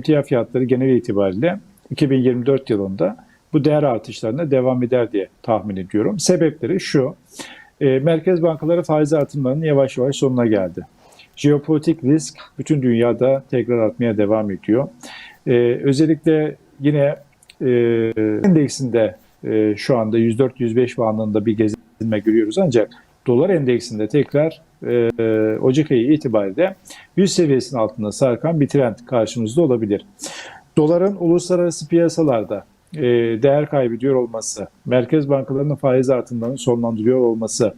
emtia fiyatları genel itibariyle 2024 yılında bu değer artışlarına devam eder diye tahmin ediyorum. Sebepleri şu, e, merkez bankaları faiz artımlarının yavaş yavaş sonuna geldi. Jeopolitik risk bütün dünyada tekrar artmaya devam ediyor. E, özellikle yine endeksinde e, şu anda 104-105 bandında bir gezinme görüyoruz ancak dolar endeksinde tekrar e, Ocak ayı itibariyle 100 seviyesinin altında sarkan bir trend karşımızda olabilir. Doların uluslararası piyasalarda e, değer kaybediyor olması, merkez bankalarının faiz artımlarını sonlandırıyor olması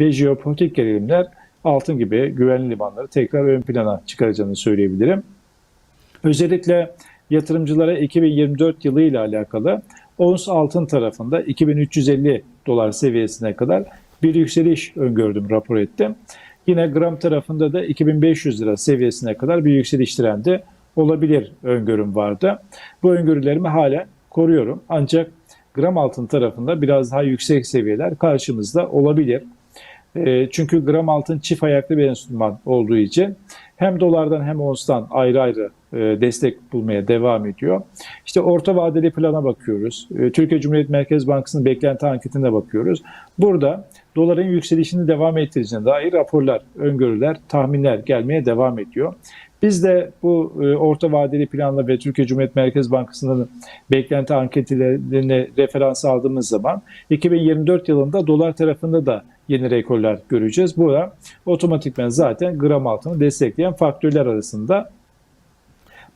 ve jeopolitik gerilimler altın gibi güvenli limanları tekrar ön plana çıkaracağını söyleyebilirim. Özellikle yatırımcılara 2024 yılı ile alakalı ons altın tarafında 2350 dolar seviyesine kadar bir yükseliş öngördüm, rapor ettim. Yine gram tarafında da 2500 lira seviyesine kadar bir yükseliş trendi olabilir öngörüm vardı. Bu öngörülerimi hala koruyorum. Ancak gram altın tarafında biraz daha yüksek seviyeler karşımızda olabilir. E, çünkü gram altın çift ayaklı bir enstrüman olduğu için hem dolardan hem onstan ayrı ayrı e, destek bulmaya devam ediyor. İşte orta vadeli plana bakıyoruz. E, Türkiye Cumhuriyet Merkez Bankası'nın beklenti anketine bakıyoruz. Burada doların yükselişini devam ettireceğine dair raporlar, öngörüler, tahminler gelmeye devam ediyor. Biz de bu e, orta vadeli planla ve Türkiye Cumhuriyet Merkez Bankası'nın beklenti anketlerini referans aldığımız zaman 2024 yılında dolar tarafında da yeni rekorlar göreceğiz. Bu da otomatikmen zaten gram altını destekleyen faktörler arasında.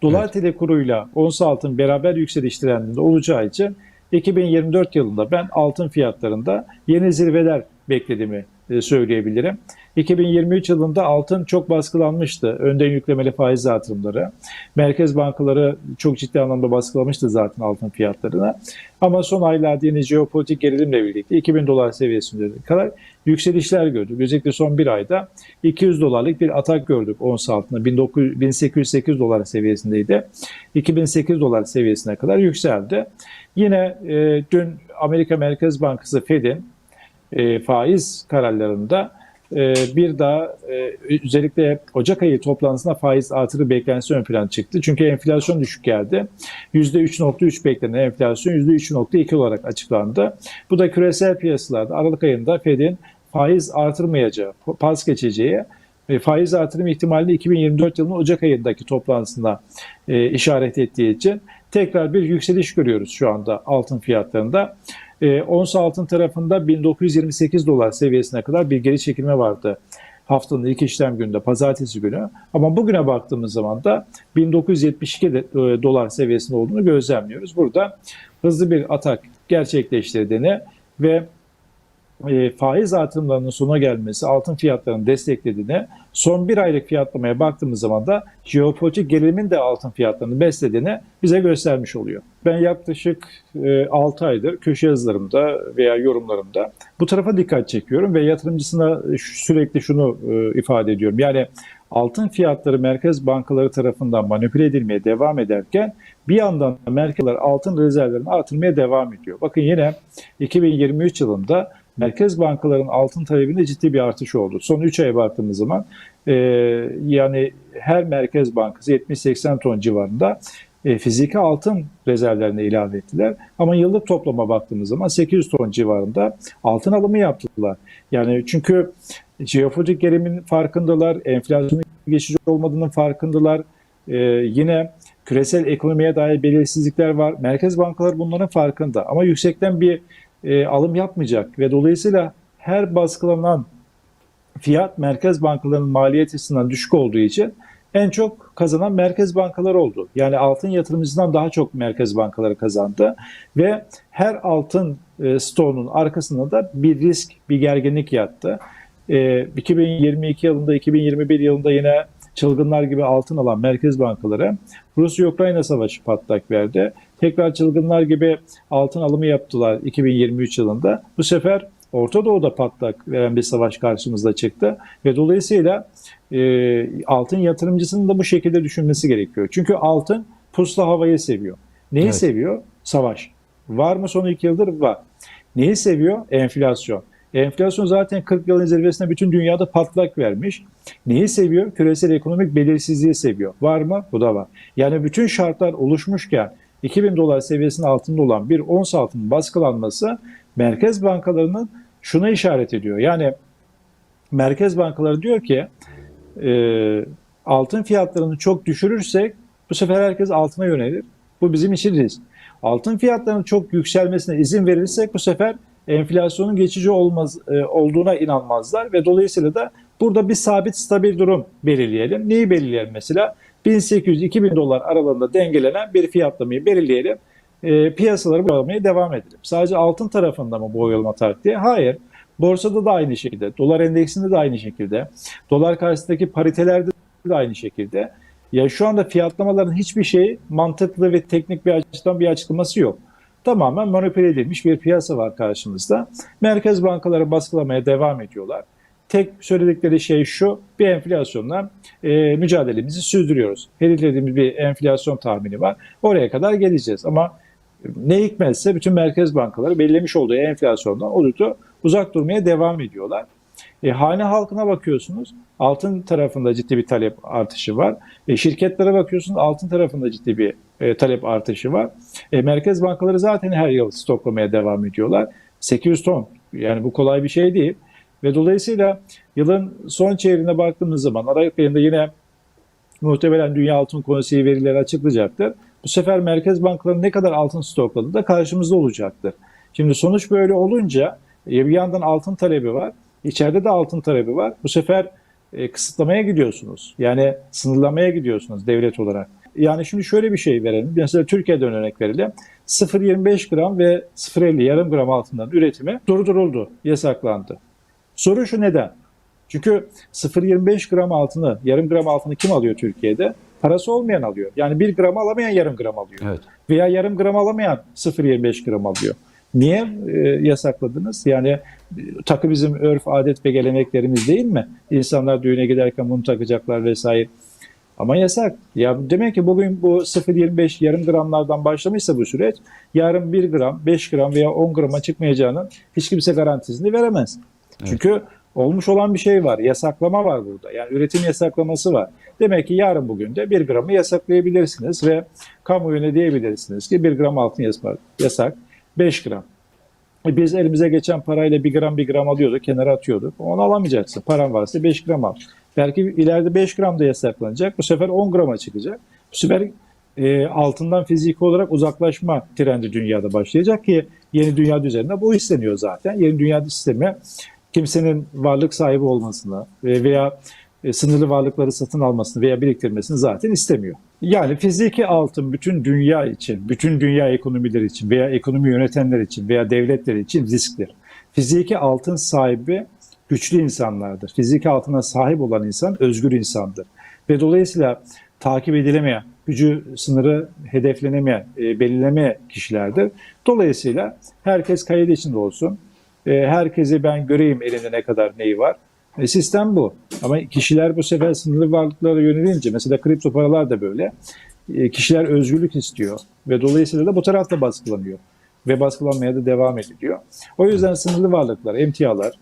Dolar evet. TL kuruyla ons altın beraber yükseliş trendinde olacağı için 2024 yılında ben altın fiyatlarında yeni zirveler beklediğimi e, söyleyebilirim. 2023 yılında altın çok baskılanmıştı. Önden yüklemeli faiz artırımları. Merkez bankaları çok ciddi anlamda baskılamıştı zaten altın fiyatlarını. Ama son aylarda yeni jeopolitik gerilimle birlikte 2000 dolar seviyesinde kadar yükselişler gördük. Özellikle son bir ayda 200 dolarlık bir atak gördük ons altında. 1808 dolar seviyesindeydi. 2008 dolar seviyesine kadar yükseldi. Yine e, dün Amerika Merkez Bankası Fed'in e, faiz kararlarında e, bir daha e, özellikle Ocak ayı toplantısında faiz artırı beklentisi ön plan çıktı. Çünkü enflasyon düşük geldi. %3.3 beklenen enflasyon %3.2 olarak açıklandı. Bu da küresel piyasalarda Aralık ayında Fed'in faiz artırmayacağı, pas geçeceği ve faiz artırım ihtimalini 2024 yılının Ocak ayındaki toplantısında e, işaret ettiği için tekrar bir yükseliş görüyoruz şu anda altın fiyatlarında. E, ons altın tarafında 1928 dolar seviyesine kadar bir geri çekilme vardı haftanın ilk işlem gününde pazartesi günü. Ama bugüne baktığımız zaman da 1972 e, dolar seviyesinde olduğunu gözlemliyoruz. Burada hızlı bir atak gerçekleştirdiğini ve e, faiz artımlarının sona gelmesi altın fiyatlarını desteklediğini, son bir aylık fiyatlamaya baktığımız zaman da jeopolitik gerilimin de altın fiyatlarını beslediğini bize göstermiş oluyor. Ben yaklaşık e, 6 aydır köşe yazılarımda veya yorumlarımda bu tarafa dikkat çekiyorum ve yatırımcısına sürekli şunu e, ifade ediyorum. Yani altın fiyatları merkez bankaları tarafından manipüle edilmeye devam ederken bir yandan da merkezler altın rezervlerini artırmaya devam ediyor. Bakın yine 2023 yılında merkez bankaların altın talebinde ciddi bir artış oldu. Son 3 aya baktığımız zaman e, yani her merkez bankası 70-80 ton civarında e, fiziki altın rezervlerine ilave ettiler. Ama yıllık toplama baktığımız zaman 800 ton civarında altın alımı yaptılar. Yani çünkü jeopolitik gerimin farkındalar, enflasyonun geçici olmadığının farkındalar. E, yine küresel ekonomiye dair belirsizlikler var. Merkez bankaları bunların farkında. Ama yüksekten bir e, alım yapmayacak ve dolayısıyla her baskılanan fiyat merkez bankalarının maliyet açısından düşük olduğu için en çok kazanan merkez bankalar oldu. Yani altın yatırımcısından daha çok merkez bankaları kazandı ve her altın e, stoğunun arkasında da bir risk, bir gerginlik yattı. E, 2022 yılında, 2021 yılında yine çılgınlar gibi altın alan merkez bankaları Rusya-Ukrayna savaşı patlak verdi. Tekrar çılgınlar gibi altın alımı yaptılar 2023 yılında. Bu sefer Orta Doğu'da patlak veren bir savaş karşımıza çıktı ve dolayısıyla e, altın yatırımcısının da bu şekilde düşünmesi gerekiyor. Çünkü altın puslu havayı seviyor. Neyi evet. seviyor? Savaş. Var mı son iki yıldır? Var. Neyi seviyor? Enflasyon. Enflasyon zaten 40 yılın zirvesine bütün dünyada patlak vermiş. Neyi seviyor? Küresel ekonomik belirsizliği seviyor. Var mı? Bu da var. Yani bütün şartlar oluşmuşken 2000 dolar seviyesinin altında olan bir ons altının baskılanması merkez bankalarının şuna işaret ediyor. Yani merkez bankaları diyor ki e, altın fiyatlarını çok düşürürsek bu sefer herkes altına yönelir. Bu bizim için risk. Altın fiyatlarının çok yükselmesine izin verirsek bu sefer enflasyonun geçici olmaz e, olduğuna inanmazlar ve dolayısıyla da burada bir sabit stabil durum belirleyelim. Neyi belirleyelim mesela? 1800-2000 dolar aralığında dengelenen bir fiyatlamayı belirleyelim. E, piyasaları oyalamaya devam edelim. Sadece altın tarafında mı bu oyalama taktiği? Hayır. Borsada da aynı şekilde, dolar endeksinde de aynı şekilde, dolar karşısındaki paritelerde de aynı şekilde. Ya şu anda fiyatlamaların hiçbir şey mantıklı ve teknik bir açıdan bir açıklaması yok. Tamamen manipüle edilmiş bir piyasa var karşımızda. Merkez bankaları baskılamaya devam ediyorlar. Tek söyledikleri şey şu, bir enflasyonla e, mücadelemizi sürdürüyoruz. Hedeflediğimiz bir enflasyon tahmini var. Oraya kadar geleceğiz ama ne hikmetse bütün merkez bankaları belirlemiş olduğu enflasyondan oldukça uzak durmaya devam ediyorlar. E, hane halkına bakıyorsunuz altın tarafında ciddi bir talep artışı var. E, şirketlere bakıyorsunuz altın tarafında ciddi bir e, talep artışı var. E, merkez bankaları zaten her yıl stoklamaya devam ediyorlar. 800 ton yani bu kolay bir şey değil. Ve dolayısıyla yılın son çeyreğine baktığımız zaman Aralık ayında yine muhtemelen Dünya Altın Konseyi verileri açıklayacaktır. Bu sefer merkez bankaları ne kadar altın stokladı da karşımızda olacaktır. Şimdi sonuç böyle olunca e, bir yandan altın talebi var. İçeride de altın talebi var. Bu sefer e, kısıtlamaya gidiyorsunuz. Yani sınırlamaya gidiyorsunuz devlet olarak. Yani şimdi şöyle bir şey verelim. Mesela Türkiye'den örnek verelim. 0.25 gram ve 0.50 yarım gram altından üretimi durduruldu, yasaklandı. Soru şu neden? Çünkü 0.25 gram altını, yarım gram altını kim alıyor Türkiye'de? Parası olmayan alıyor. Yani 1 gram alamayan yarım gram alıyor. Evet. Veya yarım gram alamayan 0.25 gram alıyor. Niye e, yasakladınız? Yani e, takı bizim örf, adet ve geleneklerimiz değil mi? İnsanlar düğüne giderken bunu takacaklar vesaire. Ama yasak. Ya demek ki bugün bu 0.25 yarım gramlardan başlamışsa bu süreç yarın 1 gram, 5 gram veya 10 grama çıkmayacağının hiç kimse garantisini veremez. Çünkü olmuş olan bir şey var. Yasaklama var burada. Yani üretim yasaklaması var. Demek ki yarın bugün de 1 gramı yasaklayabilirsiniz ve kamuoyuna diyebilirsiniz ki 1 gram altın yasak, yasak 5 gram. E Biz elimize geçen parayla 1 gram 1 gram alıyorduk, kenara atıyorduk. Onu alamayacaksın. Paran varsa 5 gram al. Belki ileride 5 gram da yasaklanacak. Bu sefer 10 grama çıkacak. Bu sefer e, altından fiziki olarak uzaklaşma trendi dünyada başlayacak ki yeni dünya düzeninde bu isteniyor zaten. Yeni dünya sistemi kimsenin varlık sahibi olmasını ve- veya e, sınırlı varlıkları satın almasını veya biriktirmesini zaten istemiyor. Yani fiziki altın bütün dünya için, bütün dünya ekonomileri için veya ekonomi yönetenler için veya devletler için risktir. Fiziki altın sahibi güçlü insanlardır. Fiziki altına sahip olan insan özgür insandır. Ve dolayısıyla takip edilemeyen, gücü sınırı hedeflenemeyen, e, belirleme kişilerdir. Dolayısıyla herkes kayıt içinde olsun. E, herkesi ben göreyim elinde ne kadar neyi var. E, sistem bu. Ama kişiler bu sefer sınırlı varlıklara yönelince, mesela kripto paralar da böyle. E, kişiler özgürlük istiyor ve dolayısıyla da bu tarafta baskılanıyor ve baskılanmaya da devam ediliyor. O yüzden sınırlı varlıklar, emtialar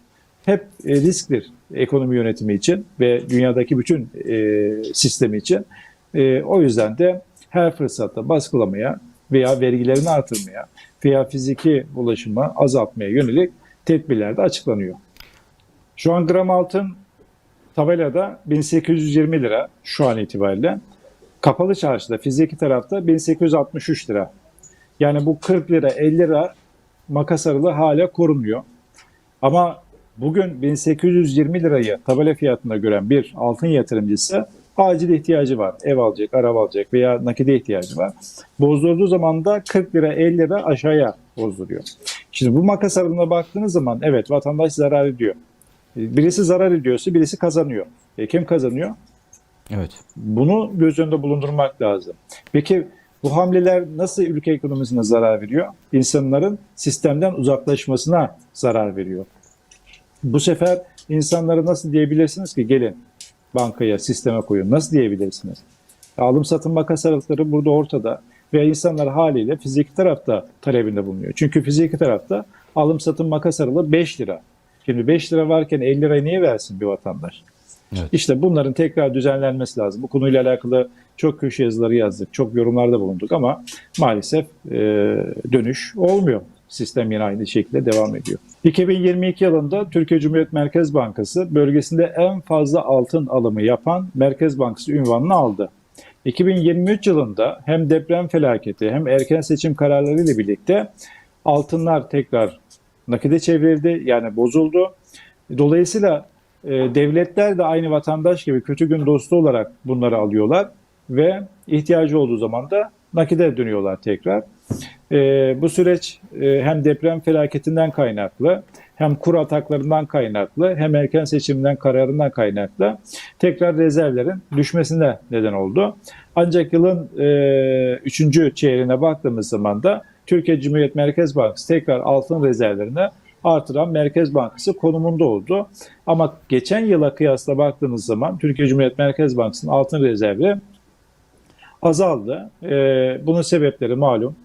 hep e, risktir ekonomi yönetimi için ve dünyadaki bütün e, sistemi için. E, o yüzden de her fırsatta baskılamaya veya vergilerini artırmaya veya fiziki ulaşımı azaltmaya yönelik tedbirler de açıklanıyor. Şu an gram altın tabelada 1820 lira şu an itibariyle. Kapalı çarşıda fiziki tarafta 1863 lira. Yani bu 40 lira 50 lira makas aralığı hala korunuyor. Ama bugün 1820 lirayı tabela fiyatına gören bir altın yatırımcısı acil ihtiyacı var. Ev alacak, araba alacak veya nakide ihtiyacı var. Bozdurduğu zaman da 40 lira 50 lira aşağıya bozduruyor. Şimdi bu makas aralığına baktığınız zaman evet vatandaş zarar ediyor. Birisi zarar ediyorsa birisi kazanıyor. E, kim kazanıyor? Evet. Bunu göz önünde bulundurmak lazım. Peki bu hamleler nasıl ülke ekonomisine zarar veriyor? İnsanların sistemden uzaklaşmasına zarar veriyor. Bu sefer insanlara nasıl diyebilirsiniz ki gelin bankaya, sisteme koyun. Nasıl diyebilirsiniz? Alım satım makas aralıkları burada ortada ve insanlar haliyle fiziki tarafta talebinde bulunuyor. Çünkü fiziki tarafta alım satım makas aralığı 5 lira. Şimdi 5 lira varken 50 lirayı niye versin bir vatandaş? Evet. İşte bunların tekrar düzenlenmesi lazım. Bu konuyla alakalı çok köşe yazıları yazdık, çok yorumlarda bulunduk ama maalesef e, dönüş olmuyor. Sistem yine aynı şekilde devam ediyor. 2022 yılında Türkiye Cumhuriyet Merkez Bankası bölgesinde en fazla altın alımı yapan Merkez Bankası ünvanını aldı. 2023 yılında hem deprem felaketi hem erken seçim kararları ile birlikte altınlar tekrar nakide çevrildi yani bozuldu. Dolayısıyla e, devletler de aynı vatandaş gibi kötü gün dostu olarak bunları alıyorlar ve ihtiyacı olduğu zaman da nakide dönüyorlar tekrar. E, bu süreç e, hem deprem felaketinden kaynaklı hem kur ataklarından kaynaklı hem erken seçimden kararından kaynaklı tekrar rezervlerin düşmesine neden oldu. Ancak yılın e, üçüncü çeyreğine baktığımız zaman da Türkiye Cumhuriyet Merkez Bankası tekrar altın rezervlerini artıran Merkez Bankası konumunda oldu. Ama geçen yıla kıyasla baktığınız zaman Türkiye Cumhuriyet Merkez Bankası'nın altın rezervi azaldı. Ee, bunun sebepleri malum.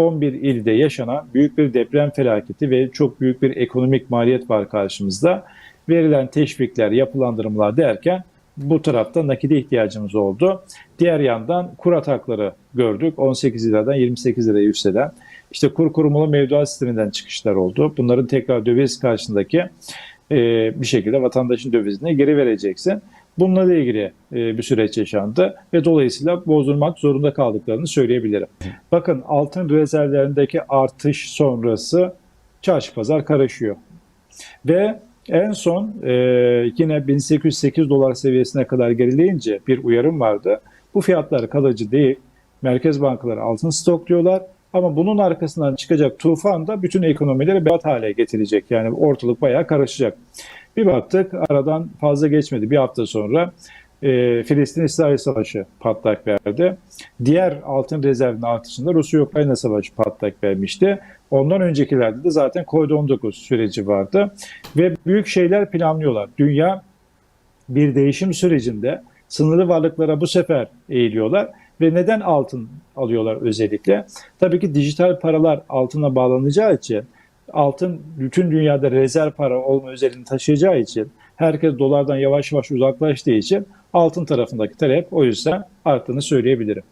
11 ilde yaşanan büyük bir deprem felaketi ve çok büyük bir ekonomik maliyet var karşımızda. Verilen teşvikler, yapılandırmalar derken bu tarafta nakide ihtiyacımız oldu. Diğer yandan kur atakları gördük. 18 liradan 28 liraya yükselen. İşte kur korumalı mevduat sisteminden çıkışlar oldu. Bunların tekrar döviz karşısındaki e, bir şekilde vatandaşın dövizini geri vereceksin. Bununla ilgili e, bir süreç yaşandı ve dolayısıyla bozdurmak zorunda kaldıklarını söyleyebilirim. Bakın altın rezervlerindeki artış sonrası çarşı pazar karışıyor. Ve en son e, yine 1808 dolar seviyesine kadar gerileyince bir uyarım vardı. Bu fiyatlar kalıcı değil. Merkez bankaları altın stokluyorlar. Ama bunun arkasından çıkacak tufan da bütün ekonomileri berbat hale getirecek. Yani ortalık bayağı karışacak. Bir baktık aradan fazla geçmedi. Bir hafta sonra e, Filistin-İsrail Savaşı patlak verdi. Diğer altın rezervinin artışında Rusya-Ukrayna Savaşı patlak vermişti. Ondan öncekilerde de zaten COVID-19 süreci vardı. Ve büyük şeyler planlıyorlar. Dünya bir değişim sürecinde sınırlı varlıklara bu sefer eğiliyorlar. Ve neden altın alıyorlar özellikle? Tabii ki dijital paralar altına bağlanacağı için altın bütün dünyada rezerv para olma özelliğini taşıyacağı için herkes dolardan yavaş yavaş uzaklaştığı için altın tarafındaki talep o yüzden arttığını söyleyebilirim.